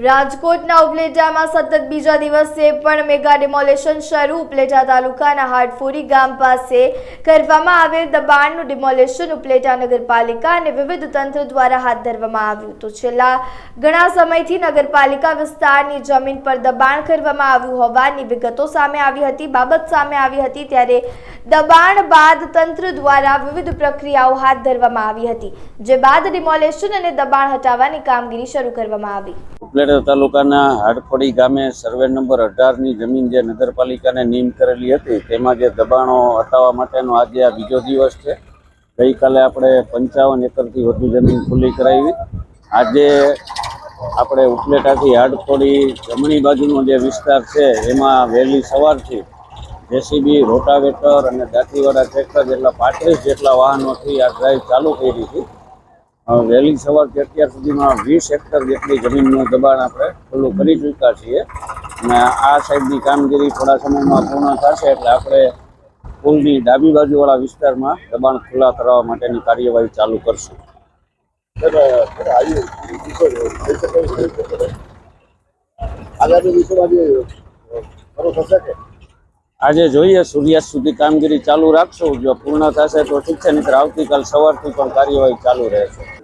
રાજકોટના ઉપલેટામાં સતત બીજા દિવસે પણ મેગા ડિમોલેશન શરૂ. ઉપલેટા તાલુકાના હાટફોરી ગામ પાસે કરવામાં આવેલ દબાણનું ડિમોલેશન ઉપલેટા નગરપાલિકા અને વિવિધ તંત્ર દ્વારા હાથ ધરવામાં આવ્યું તો છેલ્લા ઘણા સમયથી નગરપાલિકા વિસ્તારની જમીન પર દબાણ કરવામાં આવ્યું હોવાની વિગતો સામે આવી હતી, બાબત સામે આવી હતી ત્યારે દબાણ બાદ તંત્ર દ્વારા વિવિધ પ્રક્રિયાઓ હાથ ધરવામાં આવી હતી, જે બાદ ડિમોલેશન અને દબાણ હટાવવાની કામગીરી શરૂ કરવામાં આવી. ઉપલેટા તાલુકાના હાડફળી ગામે સર્વે નંબર અઢારની જમીન જે નગરપાલિકાને નીમ કરેલી હતી, તેમાં જે દબાણો હટાવવા માટેનો આજે આ બીજો દિવસ છે. ગઈકાલે આપણે પંચાવન એકરથી વધુ જમીન ખુલ્લી કરાવી. આજે આપણે ઉપલેટાથી હાડફોડી જમણી બાજુનો જે વિસ્તાર છે, એમાં વહેલી સવારથી જેસીબી, રોટાવેટર અને દાંતીવાળા ટ્રેક્ટર જેટલા પાંત્રીસ જેટલા વાહનોથી આ ડ્રાઈવ ચાલુ કરી હતી. વહેલી સવારથી અત્યાર સુધીમાં વીસ હેક્ટર જેટલી જમીનનું દબાણ આપણે ખુલ્લું કરી ચૂક્યા છીએ. અને આ સાઈડની કામગીરી થોડા સમયમાં પૂર્ણ થશે એટલે આપણે પુલની ડાબી બાજુવાળા વિસ્તારમાં દબાણ ખુલ્લા કરવા માટેની કાર્યવાહી ચાલુ કરશું. આગામી દિવસોમાં જે ખરો થશે કે? આજે જોઈએ, સૂર્યાસ્ત સુધી કામગીરી ચાલુ રાખશું. જો પૂર્ણ થશે તો ઠીક છે નહીં આવતીકાલ સવારથી પણ કાર્યવાહી ચાલુ રહેશે.